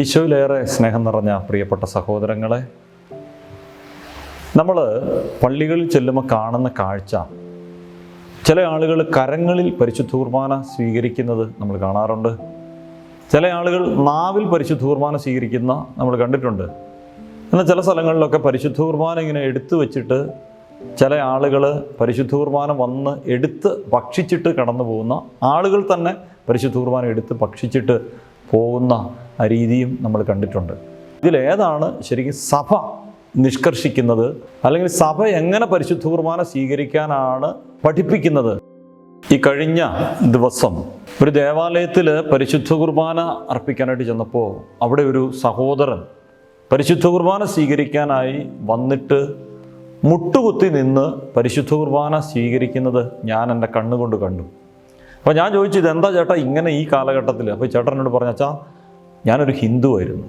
ഈശോയിലേറെ സ്നേഹം നിറഞ്ഞ പ്രിയപ്പെട്ട സഹോദരങ്ങളെ നമ്മൾ പള്ളികളിൽ ചെല്ലുമ്പോൾ കാണുന്ന കാഴ്ച ചില ആളുകൾ കരങ്ങളിൽ പരിശുദ്ധൂർമാന സ്വീകരിക്കുന്നത് നമ്മൾ കാണാറുണ്ട്. ചില ആളുകൾ നാവിൽ പരിശുദ്ധൂർമാന സ്വീകരിക്കുന്ന നമ്മൾ കണ്ടിട്ടുണ്ട്. എന്നാൽ ചില സ്ഥലങ്ങളിലൊക്കെ പരിശുദ്ധൂർമാനം ഇങ്ങനെ എടുത്തു വെച്ചിട്ട് ചില ആളുകൾ പരിശുദ്ധൂർമാനം വന്ന് എടുത്ത് ഭക്ഷിച്ചിട്ട് കടന്നു പോകുന്ന ആളുകൾ തന്നെ പരിശുദ്ധൂർമാനം എടുത്ത് ഭക്ഷിച്ചിട്ട് പോകുന്ന ആ രീതിയും നമ്മൾ കണ്ടിട്ടുണ്ട്. ഇതിലേതാണ് ശരിക്കും സഭ നിഷ്കർഷിക്കുന്നത്? അല്ലെങ്കിൽ സഭ എങ്ങനെ പരിശുദ്ധ കുർബാന സ്വീകരിക്കാനാണ് പഠിപ്പിക്കുന്നത്? ഈ കഴിഞ്ഞ ദിവസം ഒരു ദേവാലയത്തിൽ പരിശുദ്ധ കുർബാന അർപ്പിക്കാനായിട്ട് ചെന്നപ്പോൾ അവിടെ ഒരു സഹോദരൻ പരിശുദ്ധ കുർബാന സ്വീകരിക്കാനായി വന്നിട്ട് മുട്ടുകുത്തി നിന്ന് പരിശുദ്ധ കുർബാന സ്വീകരിക്കുന്നത് ഞാൻ എന്റെ കണ്ണുകൊണ്ട് കണ്ടു. അപ്പോൾ ഞാൻ ചോദിച്ചു ഇതെന്താ ചേട്ടാ ഇങ്ങനെ ഈ കാലഘട്ടത്തിൽ അപ്പോൾ ചേട്ടനോട് പറഞ്ഞു ഞാനൊരു ഹിന്ദു ആയിരുന്നു.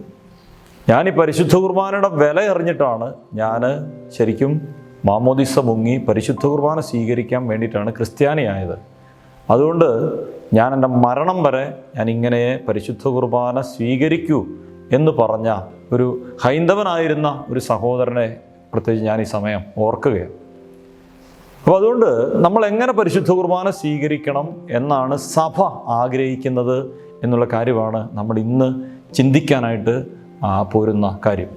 ഞാൻ ഈ പരിശുദ്ധ കുർബാനയുടെ വില അറിഞ്ഞിട്ടാണ് ഞാൻ ശരിക്കും മാമോദിസ മുങ്ങി പരിശുദ്ധ കുർബാന സ്വീകരിക്കാൻ വേണ്ടിയിട്ടാണ് ക്രിസ്ത്യാനിയായത്. അതുകൊണ്ട് ഞാൻ എന്റെ മരണം വരെ ഞാൻ ഇങ്ങനെ പരിശുദ്ധ കുർബാന സ്വീകരിക്കൂ എന്ന് പറഞ്ഞ ഒരു ഹൈന്ദവനായിരുന്ന ഒരു സഹോദരനെ പ്രത്യേകിച്ച് ഞാൻ ഈ സമയം ഓർക്കുകയാണ്. അപ്പോൾ അതുകൊണ്ട് നമ്മൾ എങ്ങനെ പരിശുദ്ധ കുർബാന സ്വീകരിക്കണം എന്നാണ് സഭ ആഗ്രഹിക്കുന്നത് എന്നുള്ള കാര്യമാണ് നമ്മൾ ഇന്ന് ചിന്തിക്കാനായിട്ട് പോരുന്ന കാര്യം.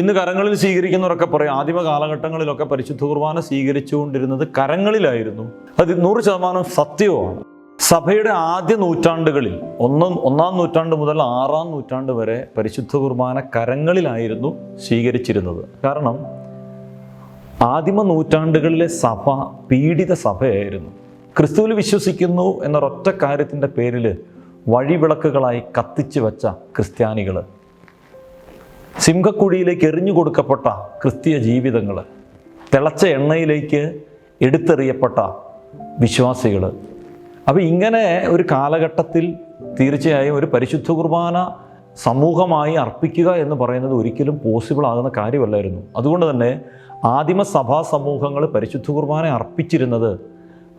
ഇന്ന് കരങ്ങളിൽ സ്വീകരിക്കുന്നവരൊക്കെ പറയും ആദിമ കാലഘട്ടങ്ങളിലൊക്കെ പരിശുദ്ധ കുർബാന സ്വീകരിച്ചുകൊണ്ടിരുന്നത് കരങ്ങളിലായിരുന്നു. അത് നൂറ് ശതമാനം സത്യവുമാണ്. സഭയുടെ ആദ്യ നൂറ്റാണ്ടുകളിൽ ഒന്നും ഒന്നാം നൂറ്റാണ്ട് മുതൽ ആറാം നൂറ്റാണ്ട് വരെ പരിശുദ്ധ കുർബാന കരങ്ങളിലായിരുന്നു സ്വീകരിച്ചിരുന്നത്. കാരണം ആദിമ നൂറ്റാണ്ടുകളിലെ സഭ പീഡിത സഭയായിരുന്നു. ക്രിസ്തുവിൽ വിശ്വസിക്കുന്നു എന്നൊരൊറ്റ കാര്യത്തിന്റെ പേരിൽ വഴിവിളക്കുകളായി കത്തിച്ചു വച്ച ക്രിസ്ത്യാനികൾ സിംഹക്കുഴിയിലേക്ക് എറിഞ്ഞു കൊടുക്കപ്പെട്ട ക്രിസ്തീയ ജീവിതങ്ങൾ തിളച്ച എണ്ണയിലേക്ക് എടുത്തെറിയപ്പെട്ട വിശ്വാസികൾ അപ്പോൾ ഇങ്ങനെ ഒരു കാലഘട്ടത്തിൽ തീർച്ചയായും ഒരു പരിശുദ്ധ കുർബാന സമൂഹമായി അർപ്പിക്കുക എന്ന് പറയുന്നത് ഒരിക്കലും പോസിബിൾ ആകുന്ന കാര്യമല്ലായിരുന്നു. അതുകൊണ്ട് തന്നെ ആദിമ സഭാ സമൂഹങ്ങൾ പരിശുദ്ധ കുർബാന അർപ്പിച്ചിരുന്നത്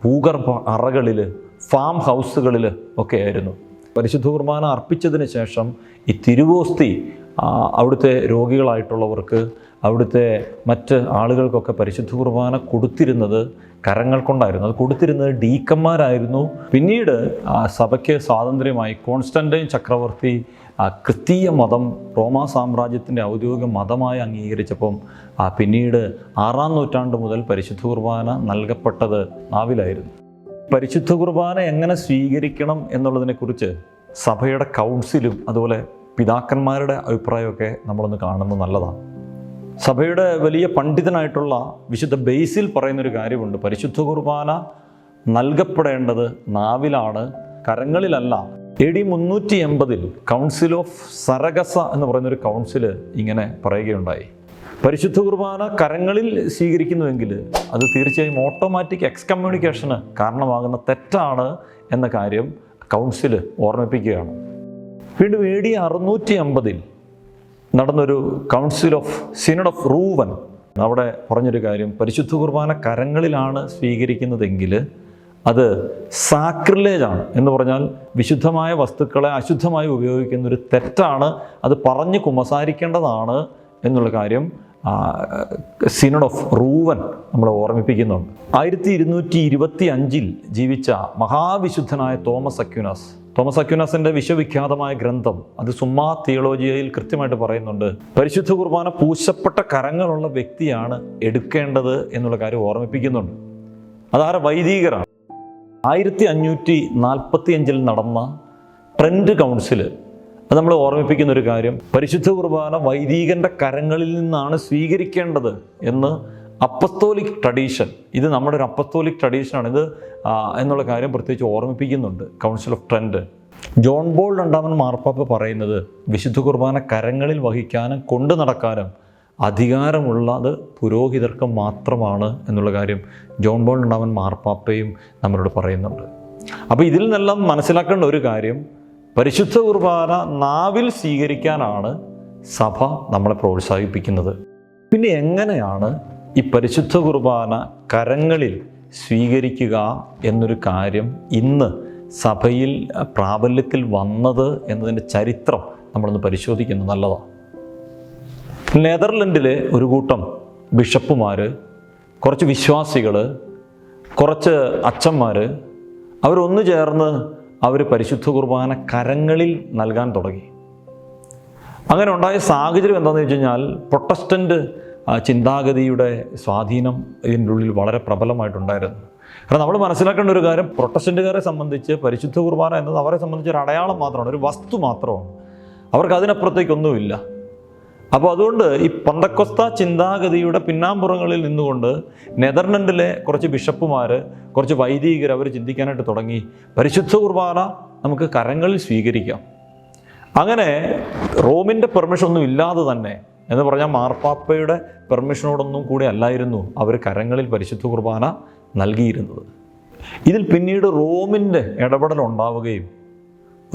ഭൂഗർഭ അറകളിൽ ഫാം ഹൗസുകളിൽ ഒക്കെ ആയിരുന്നു. പരിശുദ്ധ കുർബാന അർപ്പിച്ചതിന് ശേഷം ഈ തിരുവോസ്തി അവിടുത്തെ രോഗികളായിട്ടുള്ളവർക്ക് അവിടുത്തെ മറ്റ് ആളുകൾക്കൊക്കെ പരിശുദ്ധ കുർബാന കൊടുത്തിരുന്നത് കരങ്ങൾ കൊണ്ടായിരുന്നു. അത് കൊടുത്തിരുന്നത് ഡീക്കന്മാരായിരുന്നു. പിന്നീട് സഭയ്ക്ക് സ്വാതന്ത്ര്യമായി കോൺസ്റ്റന്റൈൻ ചക്രവർത്തി ക്രിസ്തീയ മതം റോമാ സാമ്രാജ്യത്തിന്റെ ഔദ്യോഗിക മതമായി അംഗീകരിച്ചപ്പം പിന്നീട് ആറാം നൂറ്റാണ്ട് മുതൽ പരിശുദ്ധ കുർബാന നൽകപ്പെട്ടത് നാവിലായിരുന്നു. പരിശുദ്ധ കുർബാന എങ്ങനെ സ്വീകരിക്കണം എന്നുള്ളതിനെക്കുറിച്ച് സഭയുടെ കൗൺസിലും അതുപോലെ പിതാക്കന്മാരുടെ അഭിപ്രായമൊക്കെ നമ്മളൊന്ന് കാണുന്നത് നല്ലതാണ്. സഭയുടെ വലിയ പണ്ഡിതനായിട്ടുള്ള വിശുദ്ധ ബേസിൽ പറയുന്നൊരു കാര്യമുണ്ട്. പരിശുദ്ധ കുർബാന നൽകപ്പെടേണ്ടത് നാവിലാണ് കരങ്ങളിലല്ല. എ ഡി മുന്നൂറ്റി എൺപതിൽ കൗൺസിൽ ഓഫ് സരഗസ എന്ന് പറയുന്നൊരു കൗൺസിൽ ഇങ്ങനെ പറയുകയുണ്ടായി. പരിശുദ്ധ കുർബാന കരങ്ങളിൽ സ്വീകരിക്കുന്നുവെങ്കിൽ അത് തീർച്ചയായും ഓട്ടോമാറ്റിക് എക്സ്കമ്മ്യൂണിക്കേഷന് കാരണമാകുന്ന തെറ്റാണ് എന്ന കാര്യം കൗൺസിൽ ഓർമ്മിപ്പിക്കുകയാണ്. വീണ്ടും എ ഡി അറുന്നൂറ്റി അമ്പതിൽ നടന്നൊരു council of synod of Rouen അവിടെ പറഞ്ഞൊരു കാര്യം പരിശുദ്ധ കുർബാന കരങ്ങളിലാണ് സ്വീകരിക്കുന്നതെങ്കിൽ അത് സാക്രിലേജ് ആണ് എന്ന് പറഞ്ഞാൽ വിശുദ്ധമായ വസ്തുക്കളെ അശുദ്ധമായി ഉപയോഗിക്കുന്ന ഒരു തെറ്റാണ് അത് പറഞ്ഞ് കുമസാരിക്കേണ്ടതാണ് എന്നുള്ള കാര്യം സിനഡ് ഓഫ് റൂവൻ നമ്മളെ ഓർമ്മിപ്പിക്കുന്നുണ്ട്. ആയിരത്തി ഇരുന്നൂറ്റി ഇരുപത്തി അഞ്ചിൽ ജീവിച്ച മഹാവിശുദ്ധനായ തോമസ് അക്യുനാസ്. തോമസ് അക്യുനാസിന്റെ വിശ്വവിഖ്യാതമായ ഗ്രന്ഥം അത് സുമ്മാ തിയോളജിയയിൽ കൃത്യമായിട്ട് പറയുന്നുണ്ട്. പരിശുദ്ധ കുർബാന പൂശപ്പെട്ട കരങ്ങളുള്ള വ്യക്തിയാണ് എടുക്കേണ്ടത് എന്നുള്ള കാര്യം ഓർമ്മിപ്പിക്കുന്നുണ്ട്. അതാരെ വൈദികരാണ്. ആയിരത്തി അഞ്ഞൂറ്റി നാൽപ്പത്തി അഞ്ചിൽ നടന്ന ട്രെൻഡ് കൗൺസിൽ അത് നമ്മൾ ഓർമ്മിപ്പിക്കുന്ന ഒരു കാര്യം. പരിശുദ്ധ കുർബാന വൈദികന്റെ കരങ്ങളിൽ നിന്നാണ് സ്വീകരിക്കേണ്ടത് എന്ന് അപ്പസ്തോലിക് ട്രഡീഷൻ. ഇത് നമ്മുടെ ഒരു അപ്പസ്തോലിക് ട്രഡീഷനാണ്. ഇത് എന്നുള്ള കാര്യം പ്രത്യേകിച്ച് ഓർമ്മിപ്പിക്കുന്നുണ്ട് council of Trent John Paul രണ്ടാമൻ മാർപ്പാപ്പ പറയുന്നത് വിശുദ്ധ കുർബാന കരങ്ങളിൽ വഹിക്കാനും കൊണ്ടു നടക്കാനും അധികാരമുള്ളത് പുരോഹിതർക്ക് മാത്രമാണ് എന്നുള്ള കാര്യം ജോൺ ബോൾ രണ്ടാമൻ മാർപ്പാപ്പയും നമ്മളോട് പറയുന്നുണ്ട്. അപ്പോൾ ഇതിൽ നിന്നെല്ലാം മനസ്സിലാക്കേണ്ട ഒരു കാര്യം പരിശുദ്ധ കുർബാന നാവിൽ സ്വീകരിക്കാനാണ് സഭ നമ്മളെ പ്രോത്സാഹിപ്പിക്കുന്നത്. പിന്നെ എങ്ങനെയാണ് ഈ പരിശുദ്ധ കുർബാന കരങ്ങളിൽ സ്വീകരിക്കുക എന്നൊരു കാര്യം ഇന്ന് സഭയിൽ പ്രാബല്യത്തിൽ വന്നത് എന്നതിന്റെ ചരിത്രം നമ്മളൊന്ന് പരിശോധിക്കുന്നത് നല്ലതാണ് നെതർലൻഡിലെ ഒരു കൂട്ടം ബിഷപ്പുമാർ കുറച്ച് വിശ്വാസികൾ കുറച്ച് അച്ഛന്മാർ അവരൊന്നു ചേർന്ന് അവർ പരിശുദ്ധ കുർബാന കരങ്ങളിൽ നൽകാൻ തുടങ്ങി. അങ്ങനെ ഉണ്ടായ സാഹചര്യം എന്താണെന്ന് വെച്ച് കഴിഞ്ഞാൽ പ്രൊട്ടസ്റ്റന്റ് ചിന്താഗതിയുടെ സ്വാധീനം ഇതിന്റെ ഉള്ളിൽ വളരെ പ്രബലമായിട്ടുണ്ടായിരുന്നു. കാരണം നമ്മൾ മനസ്സിലാക്കേണ്ട ഒരു കാര്യം പ്രൊട്ടസ്റ്റന്റുകാരെ സംബന്ധിച്ച് പരിശുദ്ധ കുർബാന എന്നത് അവരെ സംബന്ധിച്ച് ഒരു അടയാളം മാത്രമാണ് ഒരു വസ്തു മാത്രമാണ്. അവർക്ക് അതിനപ്പുറത്തേക്കൊന്നുമില്ല അപ്പോൾ അതുകൊണ്ട് ഈ പന്തക്കൊസ്ത ചിന്താഗതിയുടെ പിന്നാമ്പുറങ്ങളിൽ നിന്നുകൊണ്ട് നെതർലൻഡിലെ കുറച്ച് ബിഷപ്പുമാർ കുറച്ച് വൈദികർ അവർ ചിന്തിക്കാനായിട്ട് തുടങ്ങി. പരിശുദ്ധ കുർബാന നമുക്ക് കരങ്ങളിൽ സ്വീകരിക്കാം. അങ്ങനെ റോമിന്റെ പെർമിഷൻ ഒന്നും ഇല്ലാതെ തന്നെ എന്ന് പറഞ്ഞാൽ മാർപ്പാപ്പയുടെ പെർമിഷനോടൊന്നും കൂടി അല്ലായിരുന്നു അവർ കരങ്ങളിൽ പരിശുദ്ധ കുർബാന നൽകിയിരുന്നത്. ഇതിൽ പിന്നീട് റോമിന്റെ ഇടപെടൽ ഉണ്ടാവുകയും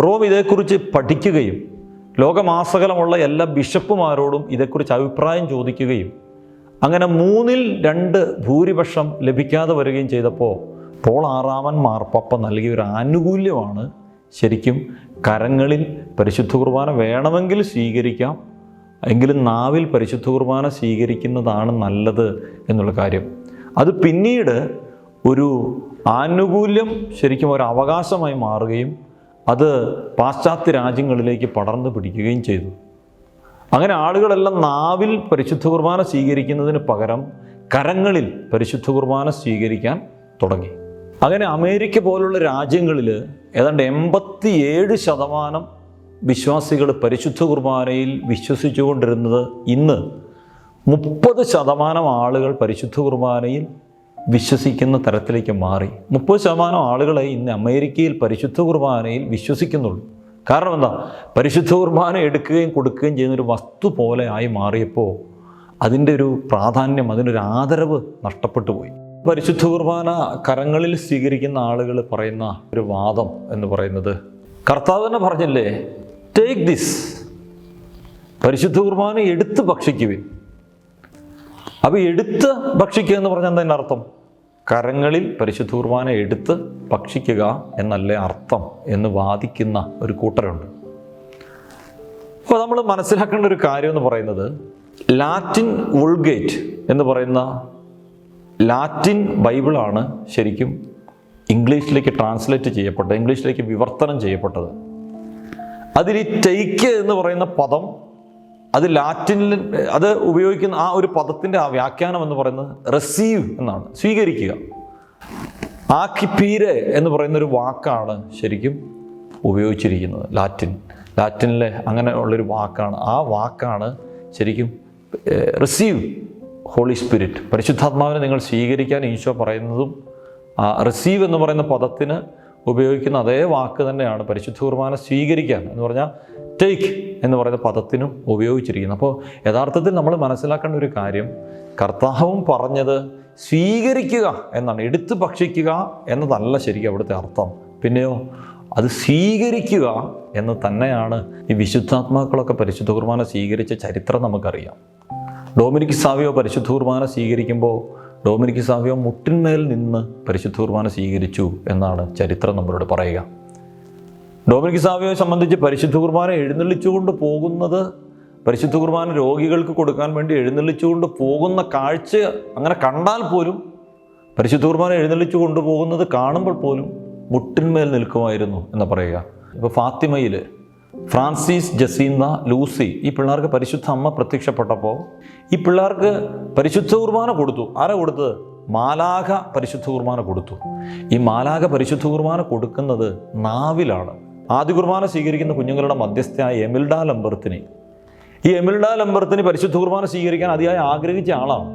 റോം ഇതേക്കുറിച്ച് പഠിക്കുകയും ലോകമാസകലമുള്ള എല്ലാ ബിഷപ്പുമാരോടും ഇതേക്കുറിച്ച് അഭിപ്രായം ചോദിക്കുകയും അങ്ങനെ മൂന്നിൽ രണ്ട് ഭൂരിപക്ഷം ലഭിക്കാതെ വരികയും ചെയ്തപ്പോൾ പോൾ ആറാമൻ മാർപ്പാപ്പ നൽകിയ ഒരു ആനുകൂല്യമാണ് ശരിക്കും കരങ്ങളിൽ പരിശുദ്ധ കുർബാന വേണമെങ്കിൽ സ്വീകരിക്കാം എങ്കിലും നാവിൽ പരിശുദ്ധ കുർബാന സ്വീകരിക്കുന്നതാണ് നല്ലത് എന്നുള്ള കാര്യം. അത് പിന്നീട് ഒരു ആനുകൂല്യം ശരിക്കും ഒരു അവകാശമായി മാറുകയും അത് പാശ്ചാത്യ രാജ്യങ്ങളിലേക്ക് പടർന്നു പിടിക്കുകയും ചെയ്തു. അങ്ങനെ ആളുകളെല്ലാം നാവിൽ പരിശുദ്ധ കുർബാന സ്വീകരിക്കുന്നതിന് പകരം കരങ്ങളിൽ പരിശുദ്ധ കുർബാന സ്വീകരിക്കാൻ തുടങ്ങി. അങ്ങനെ അമേരിക്ക പോലുള്ള രാജ്യങ്ങളിൽ ഏതാണ്ട് എൺപത്തിയേഴ് ശതമാനം വിശ്വാസികൾ പരിശുദ്ധ കുർബാനയിൽ വിശ്വസിച്ചുകൊണ്ടിരുന്നത് ഇന്ന് മുപ്പത് ശതമാനം ആളുകൾ പരിശുദ്ധ കുർബാനയിൽ വിശ്വസിക്കുന്ന തരത്തിലേക്ക് മാറി. മുപ്പത് ശതമാനം ആളുകളെ ഇന്ന് അമേരിക്കയിൽ പരിശുദ്ധ കുർബാനയിൽ വിശ്വസിക്കുന്നുള്ളൂ. കാരണം എന്താ? പരിശുദ്ധ കുർബാന എടുക്കുകയും കൊടുക്കുകയും ചെയ്യുന്ന ഒരു വസ്തു പോലെ ആയി മാറിയപ്പോൾ അതിന്റെ ഒരു പ്രാധാന്യം അതിനൊരു ആദരവ് നഷ്ടപ്പെട്ടു പോയി. പരിശുദ്ധ കുർബാന കരങ്ങളിൽ സ്വീകരിക്കുന്ന ആളുകൾ പറയുന്ന ഒരു വാദം എന്ന് പറയുന്നത് കർത്താവ് തന്നെ പറഞ്ഞില്ലേ ടേക്ക് ദിസ് പരിശുദ്ധ കുർബാന എടുത്ത് ഭക്ഷിക്കുവിൻ. അപ്പോൾ എടുത്ത് ഭക്ഷിക്കുക എന്ന് പറഞ്ഞാൽ എന്താ അർത്ഥം? കരങ്ങളിൽ പരിശുദ്ധ കുർബാന എടുത്ത് ഭക്ഷിക്കുക എന്നല്ലേ അർത്ഥം എന്ന് വാദിക്കുന്ന ഒരു കൂട്ടരുണ്ട്. അപ്പോൾ നമ്മൾ മനസ്സിലാക്കേണ്ട ഒരു കാര്യം എന്ന് പറയുന്നത് ലാറ്റിൻ വുൾഗേറ്റ് എന്ന് പറയുന്ന ലാറ്റിൻ ബൈബിളാണ് ശരിക്കും ഇംഗ്ലീഷിലേക്ക് ട്രാൻസ്ലേറ്റ് ചെയ്യപ്പെട്ടത് ഇംഗ്ലീഷിലേക്ക് വിവർത്തനം ചെയ്യപ്പെട്ടത്. അതിൽ ഈ ടേക്ക് എന്ന് പറയുന്ന പദം അത് ലാറ്റിനിൽ അത് ഉപയോഗിക്കുന്ന ആ ഒരു പദത്തിന്റെ ആ വ്യാഖ്യാനം എന്ന് പറയുന്നത് റിസീവ് എന്നാണ്. സ്വീകരിക്കുക. ആക്കിപ്പീരെ എന്ന് പറയുന്ന ഒരു വാക്കാണ് ശരിക്കും ഉപയോഗിച്ചിരിക്കുന്നത് ലാറ്റിൻ ലാറ്റിനിലെ അങ്ങനെ ഉള്ളൊരു വാക്കാണ്. ആ വാക്കാണ് ശരിക്കും റിസീവ് ഹോളി സ്പിരിറ്റ് പരിശുദ്ധാത്മാവിനെ നിങ്ങൾ സ്വീകരിക്കാൻ ഈശോ പറയുന്നതും റിസീവ് എന്ന് പറയുന്ന പദത്തിന് ഉപയോഗിക്കുന്ന അതേ വാക്ക് തന്നെയാണ് പരിശുദ്ധ കുർബാന സ്വീകരിക്കാൻ. എന്ന് പറഞ്ഞാൽ ടേക്ക് എന്ന് പറയുന്ന പദത്തിനും ഉപയോഗിച്ചിരിക്കുന്നു. അപ്പോൾ യഥാർത്ഥത്തിൽ നമ്മൾ മനസ്സിലാക്കേണ്ട ഒരു കാര്യം കർത്താവും പറഞ്ഞത് സ്വീകരിക്കുക എന്നാണ് എടുത്തു ഭക്ഷിക്കുക എന്നതല്ല ശരിക്കും അവിടുത്തെ അർത്ഥം. പിന്നെയോ അത് സ്വീകരിക്കുക എന്ന് തന്നെയാണ് ഈ വിശുദ്ധാത്മാക്കളൊക്കെ പരിശുദ്ധ കുർബാന സ്വീകരിച്ച ചരിത്രം നമുക്കറിയാം. ഡോമിനിക് സാവിയോ പരിശുദ്ധ കുർബാന സ്വീകരിക്കുമ്പോൾ ഡോമിനിക് സാവിയോ മുട്ടിന്മേൽ നിന്ന് പരിശുദ്ധ കുർബാന സ്വീകരിച്ചു എന്നാണ് ചരിത്രം നമ്മളോട് പറയുക. ഡോമിനിക് സാവിയോയെ സംബന്ധിച്ച് പരിശുദ്ധ കുർബാന എഴുന്നള്ളിച്ചുകൊണ്ട് പോകുന്നത് പരിശുദ്ധ കുർബാന രോഗികൾക്ക് കൊടുക്കാൻ വേണ്ടി എഴുന്നള്ളിച്ചുകൊണ്ട് പോകുന്ന കാഴ്ച അങ്ങനെ കണ്ടാൽ പോലും പരിശുദ്ധ കുർബാന എഴുന്നള്ളിച്ചു കൊണ്ടുപോകുന്നത് കാണുമ്പോൾ പോലും മുട്ടിന്മേൽ നിൽക്കുമായിരുന്നു എന്ന് പറയുക. ഇപ്പോൾ ഫാത്തിമയിൽ ഫ്രാൻസിസ് ജസീന്ത ലൂസി ഈ പിള്ളേർക്ക് പരിശുദ്ധ അമ്മ പ്രത്യക്ഷപ്പെട്ടപ്പോൾ ഈ പിള്ളേർക്ക് പരിശുദ്ധ കുർബാന കൊടുത്തു. ആരാ കൊടുത്തത്? മാലാഖ പരിശുദ്ധ കുർബാന കൊടുത്തു. ഈ മാലാഖ പരിശുദ്ധ കുർബാന കൊടുക്കുന്നത് നാവിലാണ്. ആദ്യ കുർബാന സ്വീകരിക്കുന്ന കുഞ്ഞുങ്ങളുടെ മധ്യസ്ഥയായ എമിൽഡ ലംബർത്തിനെ. ഈ എമിൽഡ ലംബർത്തിന് പരിശുദ്ധ കുർബാന സ്വീകരിക്കാൻ അതിയായി ആഗ്രഹിച്ച ആളാണ്.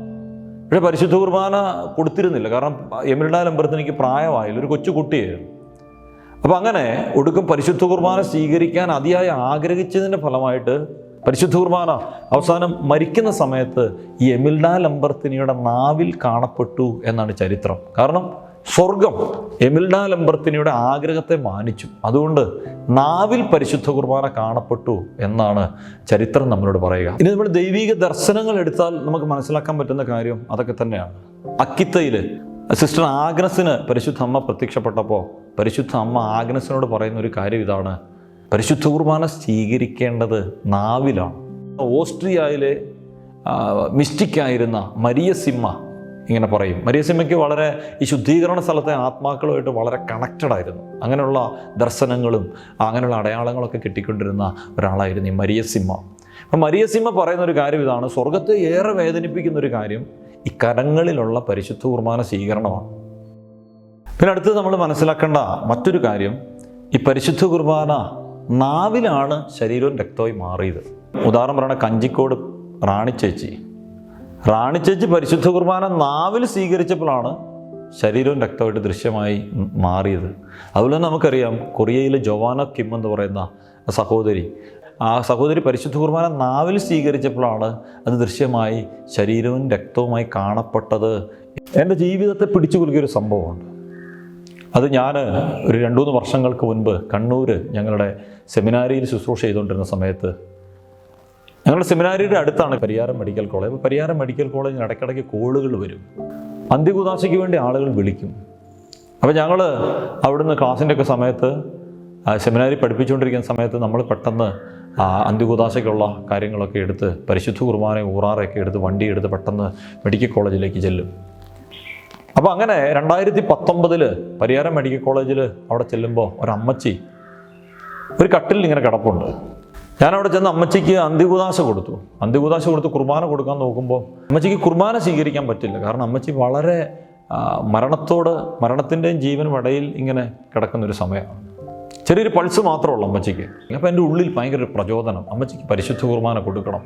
പക്ഷേ പരിശുദ്ധ കുർബാന കൊടുത്തിരുന്നില്ല. കാരണം എമിൽഡ ലംബർത്തിനിക്ക് പ്രായമായില്ല. ഒരു കൊച്ചു കുട്ടിയായിരുന്നു അപ്പം അങ്ങനെ ഒടുക്കം പരിശുദ്ധ കുർബാന സ്വീകരിക്കാൻ അതിയായി ആഗ്രഹിച്ചതിന്റെ ഫലമായിട്ട് പരിശുദ്ധ കുർബാന അവസാനം മരിക്കുന്ന സമയത്ത് ഈ എമിൽഡ ലംബർത്തിനിയുടെ നാവിൽ കാണപ്പെട്ടു എന്നാണ് ചരിത്രം. കാരണം സ്വർഗം എമിൽഡ ലംബർത്തിനിയുടെ ആഗ്രഹത്തെ മാനിച്ചു. അതുകൊണ്ട് നാവിൽ പരിശുദ്ധ കുർബാന കാണപ്പെട്ടു എന്നാണ് ചരിത്രം നമ്മളോട് പറയുക. ഇനി നമ്മൾ ദൈവിക ദർശനങ്ങൾ എടുത്താൽ നമുക്ക് മനസ്സിലാക്കാൻ പറ്റുന്ന കാര്യം അതൊക്കെ തന്നെയാണ്. അക്കിത്തയിൽ സിസ്റ്റർ ആഗ്നസിന് പരിശുദ്ധ അമ്മ പ്രത്യക്ഷപ്പെട്ടപ്പോൾ പരിശുദ്ധ അമ്മ ആഗ്നസിനോട് പറയുന്ന ഒരു കാര്യം ഇതാണ്. പരിശുദ്ധ കുർബാന സ്വീകരിക്കേണ്ടത് നാവിലാണ്. ഓസ്ട്രിയയിലെ മിസ്റ്റിക്കായിരുന്ന മരിയ സിമ്മ ഇങ്ങനെ പറയും. മരിയസിമ്മയ്ക്ക് വളരെ ഈ ശുദ്ധീകരണ സ്ഥലത്തെ ആത്മാക്കളുമായിട്ട് വളരെ കണക്റ്റഡ് ആയിരുന്നു. അങ്ങനെയുള്ള ദർശനങ്ങളും അങ്ങനെയുള്ള അടയാളങ്ങളൊക്കെ കിട്ടിക്കൊണ്ടിരുന്ന ഒരാളായിരുന്നു ഈ മരിയസിംഹ അപ്പം മരിയസിംഹ പറയുന്ന ഒരു കാര്യം ഇതാണ്. സ്വർഗത്തെ ഏറെ വേദനിപ്പിക്കുന്ന ഒരു കാര്യം ഈ കരങ്ങളിലുള്ള പരിശുദ്ധ കുർബാന സ്വീകരണമാണ്. പിന്നെ അടുത്തത് നമ്മൾ മനസ്സിലാക്കേണ്ട മറ്റൊരു കാര്യം. ഈ പരിശുദ്ധ കുർബാന നാവിലാണ് ശരീരവും രക്തവും മാറിയത്. ഉദാഹരണം പറയണ കഞ്ചിക്കോട് റാണിച്ചേച്ചി റാണിച്ചേച്ചി പരിശുദ്ധ കുർബാന നാവിൽ സ്വീകരിച്ചപ്പോഴാണ് ശരീരവും രക്തമായിട്ട് ദൃശ്യമായി മാറിയത്. അതുപോലെ നമുക്കറിയാം കൊറിയയിലെ ജോവാന കിം എന്ന് പറയുന്ന സഹോദരി. ആ സഹോദരി പരിശുദ്ധ കുർബാന നാവിൽ സ്വീകരിച്ചപ്പോഴാണ് അത് ദൃശ്യമായി ശരീരവും രക്തവുമായി കാണപ്പെട്ടത്. എന്റെ ജീവിതത്തെ പിടിച്ചു കുലുക്കിയൊരു സംഭവമുണ്ട്. അത് ഞാൻ ഒരു രണ്ട് മൂന്ന് വർഷങ്ങൾക്ക് മുൻപ് കണ്ണൂർ ഞങ്ങളുടെ സെമിനാരിയിൽ ശുശ്രൂഷ ചെയ്തുകൊണ്ടിരുന്ന സമയത്ത് ഞങ്ങളുടെ സെമിനാരിയുടെ അടുത്താണ് പരിയാരം മെഡിക്കൽ കോളേജ്. അപ്പോൾ പരിയാരം മെഡിക്കൽ കോളേജിന് ഇടയ്ക്കിടയ്ക്ക് കോളുകൾ വരും. അന്ത്യകുദാശയ്ക്ക് വേണ്ടി ആളുകൾ വിളിക്കും. അപ്പോൾ ഞങ്ങൾ അവിടുന്ന് ക്ലാസ്സിന്റെ ഒക്കെ സമയത്ത് സെമിനാരി പഠിപ്പിച്ചുകൊണ്ടിരിക്കുന്ന സമയത്ത് നമ്മൾ പെട്ടെന്ന് അന്ത്യകുദാശയ്ക്കുള്ള കാര്യങ്ങളൊക്കെ എടുത്ത് പരിശുദ്ധ കുർബാന ഊറാറൊക്കെ എടുത്ത് വണ്ടി എടുത്ത് പെട്ടെന്ന് മെഡിക്കൽ കോളേജിലേക്ക് ചെല്ലും. അപ്പോൾ അങ്ങനെ രണ്ടായിരത്തി പത്തൊമ്പതിൽ പരിയാരം മെഡിക്കൽ കോളേജിൽ അവിടെ ചെല്ലുമ്പോൾ ഒരമ്മച്ചി ഒരു കട്ടിലിൽ ഇങ്ങനെ കിടപ്പുണ്ട്. ഞാൻ അവിടെ ചെന്ന് അമ്മച്ചിക്ക് അന്ത്യകുദാശ കൊടുത്തു. അന്ത്യകുദാശ കൊടുത്ത് കുർബാന കൊടുക്കാൻ നോക്കുമ്പോൾ അമ്മച്ചിക്ക് കുർബാന സ്വീകരിക്കാൻ പറ്റില്ല. കാരണം അമ്മച്ചി വളരെ മരണത്തോട് മരണത്തിന്റെയും ജീവനും ഇടയിൽ ഇങ്ങനെ കിടക്കുന്നൊരു സമയമാണ്. ചെറിയൊരു പൾസ് മാത്രമേ ഉള്ളൂ അമ്മച്ചിക്ക്. അപ്പോൾ എന്റെ ഉള്ളിൽ ഭയങ്കര ഒരു പ്രചോദനം. അമ്മച്ചിക്ക് പരിശുദ്ധ കുർബാന കൊടുക്കണം.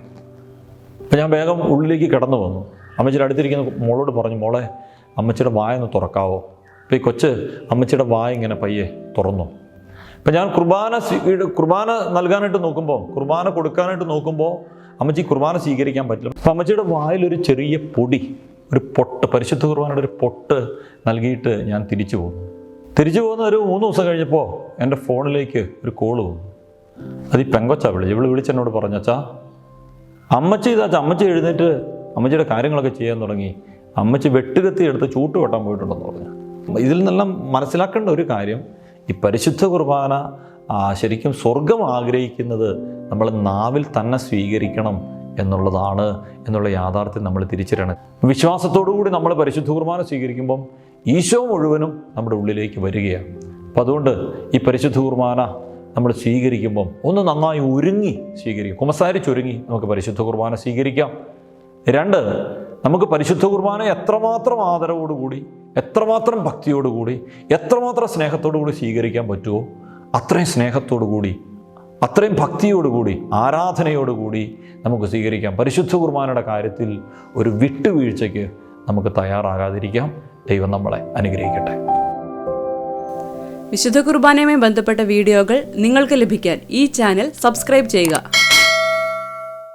അപ്പോൾ ഞാൻ വേഗം ഉള്ളിലേക്ക് കിടന്നു വന്നു. അമ്മച്ചിയുടെ അടുത്തിരിക്കുന്ന മോളോട് പറഞ്ഞു മോളെ അമ്മച്ചിയുടെ വായ ഒന്ന് തുറക്കാവോ? അപ്പോൾ ഈ കൊച്ച് അമ്മച്ചിയുടെ വായ ഇങ്ങനെ പയ്യെ തുറന്നു. അപ്പം ഞാൻ കുർബാന കുർബാന നൽകാനായിട്ട് നോക്കുമ്പോൾ കുർബാന കൊടുക്കാനായിട്ട് നോക്കുമ്പോൾ അമ്മച്ചി കുർബാന സ്വീകരിക്കാൻ പറ്റില്ല. അപ്പം അമ്മച്ചിയുടെ വായിലൊരു ചെറിയ പൊടി ഒരു പൊട്ട് പരിശുദ്ധ കുർബാനയുടെ ഒരു പൊട്ട് നൽകിയിട്ട് ഞാൻ തിരിച്ചു പോകുന്നു. തിരിച്ചു പോകുന്ന ഒരു മൂന്ന് ദിവസം കഴിഞ്ഞപ്പോൾ എന്റെ ഫോണിലേക്ക് ഒരു കോൾ വന്നു. അത് ഈ പെങ്കൊച്ചാ വിളിച്ചു ഇവൾ വിളിച്ചെന്നോട് പറഞ്ഞച്ചാ അമ്മച്ചി ഇതാച്ച അമ്മച്ചി എഴുന്നേറ്റ് അമ്മച്ചിയുടെ കാര്യങ്ങളൊക്കെ ചെയ്യാൻ തുടങ്ങി. അമ്മച്ചി വെട്ടുകത്തി എടുത്ത് ചൂട്ട് വെട്ടാൻ പോയിട്ടുണ്ടെന്ന് പറഞ്ഞു. ഇതിൽ നിന്നെല്ലാം മനസ്സിലാക്കേണ്ട ഒരു കാര്യം ഈ പരിശുദ്ധ കുർബാന ശരിക്കും സ്വർഗം ആഗ്രഹിക്കുന്നത് നമ്മൾ നാവിൽ തന്നെ സ്വീകരിക്കണം എന്നുള്ളതാണ് എന്നുള്ള യാഥാർത്ഥ്യം നമ്മൾ തിരിച്ചറിയണം. വിശ്വാസത്തോടു കൂടി നമ്മൾ പരിശുദ്ധ കുർബാന സ്വീകരിക്കുമ്പം ഈശോ മുഴുവനും നമ്മുടെ ഉള്ളിലേക്ക് വരികയാണ്. അപ്പം അതുകൊണ്ട് ഈ പരിശുദ്ധ കുർബാന നമ്മൾ സ്വീകരിക്കുമ്പം ഒന്ന് നന്നായി ഒരുങ്ങി സ്വീകരിക്കും. കുമസാരിച്ചൊരുങ്ങി നമുക്ക് പരിശുദ്ധ കുർബാന സ്വീകരിക്കാം. രണ്ട് നമുക്ക് പരിശുദ്ധ കുർബാന എത്രമാത്രം ആദരവോടുകൂടി എത്രമാത്രം ഭക്തിയോടുകൂടി എത്രമാത്രം സ്നേഹത്തോടുകൂടി സ്വീകരിക്കാൻ പറ്റുമോ അത്രയും സ്നേഹത്തോടുകൂടി അത്രയും ഭക്തിയോടുകൂടി ആരാധനയോടുകൂടി നമുക്ക് സ്വീകരിക്കാം. പരിശുദ്ധ കുർബാനയുടെ കാര്യത്തിൽ ഒരു വിട്ടുവീഴ്ചയ്ക്ക് നമുക്ക് തയ്യാറാകാതിരിക്കാം. ദൈവം നമ്മളെ അനുഗ്രഹിക്കട്ടെ. വിശുദ്ധ കുർബാനയുമായി ബന്ധപ്പെട്ട വീഡിയോകൾ നിങ്ങൾക്ക് ലഭിക്കാൻ ഈ ചാനൽ സബ്സ്ക്രൈബ് ചെയ്യുക.